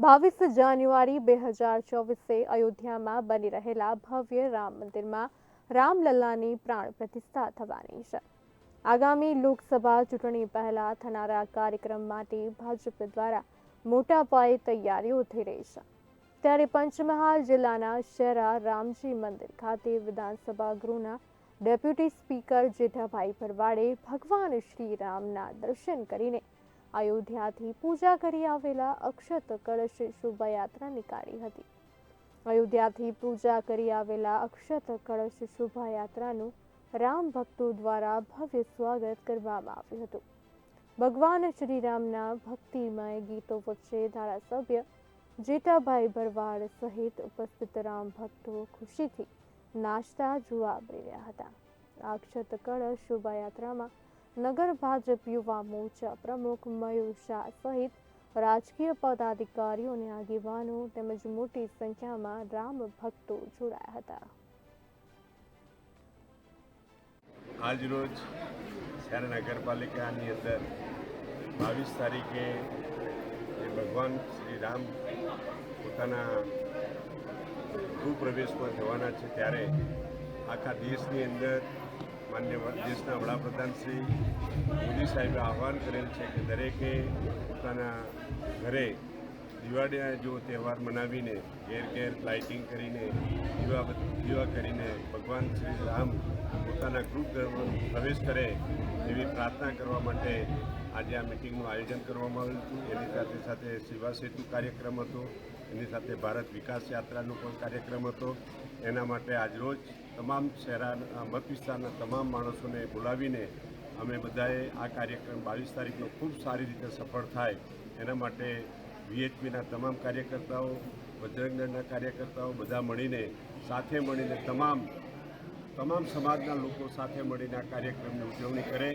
બાવીસ જાન્યુઆરી બે હજાર ચોવીસે અયોધ્યામાં બની રહેલા ભવ્ય રામ મંદિરમાં રામલલ્લાની પ્રાણ પ્રતિષ્ઠા થવાની છે. આગામી લોકસભા ચૂંટણી પહેલા થનારા કાર્યક્રમ માટે ભાજપ દ્વારા મોટા પાયે તૈયારીઓ થઈ રહી છે. ત્યારે પંચમહાલ જિલ્લાના શેરા રામજી મંદિર ખાતે વિધાનસભા ગૃહના ડેપ્યુટી સ્પીકર જેઠાભાઈ ભરવાડે ભગવાન શ્રી રામના દર્શન કરીને અયોધ્યાથી પૂજા કરી આવેલા અક્ષત કળશ શોભાયાત્રા નીકાળી હતી. અયોધ્યાથી પૂજા કરી આવેલા અક્ષત કળશ શોભાયાત્રાનું રામ ભક્તો દ્વારા ભવ્ય સ્વાગત કરવામાં આવ્યું હતું. ભગવાન શ્રીરામના ભક્તિમય ગીતો વચ્ચે ધારાસભ્ય જેઠાભાઈ ભરવાડ સહિત ઉપસ્થિત રામ ભક્તો ખુશીથી નાચતા જોવા મળી રહ્યા હતા. અક્ષત કળશ શોભાયાત્રામાં નગર ભાજપ યુવા મોરચા પ્રમુખ મયુર શાહ સહિત રાજકીય પદાધિકારીઓ અને આગેવાનો તેમજ મોટી સંખ્યામાં રામ ભક્તો જોડાયા હતા. આજરોજ શહેર નગરપાલિકાની અંદર બાવીસ તારીખે ભગવાન શ્રી રામ પોતાના ભૂપ્રવેશમાં જવાના છે, ત્યારે આખા દેશની અંદર માન્ય દેશના વડાપ્રધાન શ્રી મોદી સાહેબે આહવાન કરેલ છે કે દરેકે પોતાના ઘરે દિવાળીના જો તહેવાર મનાવીને, ઘેર ઘેર લાઇટિંગ કરીને, દીવા દીવા કરીને ભગવાન શ્રી રામ પોતાના ગૃહ પ્રવેશ કરે એવી પ્રાર્થના કરવા માટે આજે આ મિટિંગનું આયોજન કરવામાં આવ્યું હતું. એની સાથે સાથે સેવા સેતુ કાર્યક્રમ હતો. એની સાથે ભારત વિકાસ યાત્રાનો પણ કાર્યક્રમ હતો. એના માટે આજરોજ તમામ શહેરના મત વિસ્તારના તમામ માણસોને બોલાવીને અમે બધાએ આ કાર્યક્રમ બાવીસ તારીખનો ખૂબ સારી રીતે સફળ થાય. એના માટે વીએચપીના તમામ કાર્યકર્તાઓ બજરંગદળના કાર્યકર્તાઓ બધા મળીને, સાથે મળીને તમામ તમામ સમાજના લોકો સાથે મળીને આ કાર્યક્રમની ઉજવણી કરે.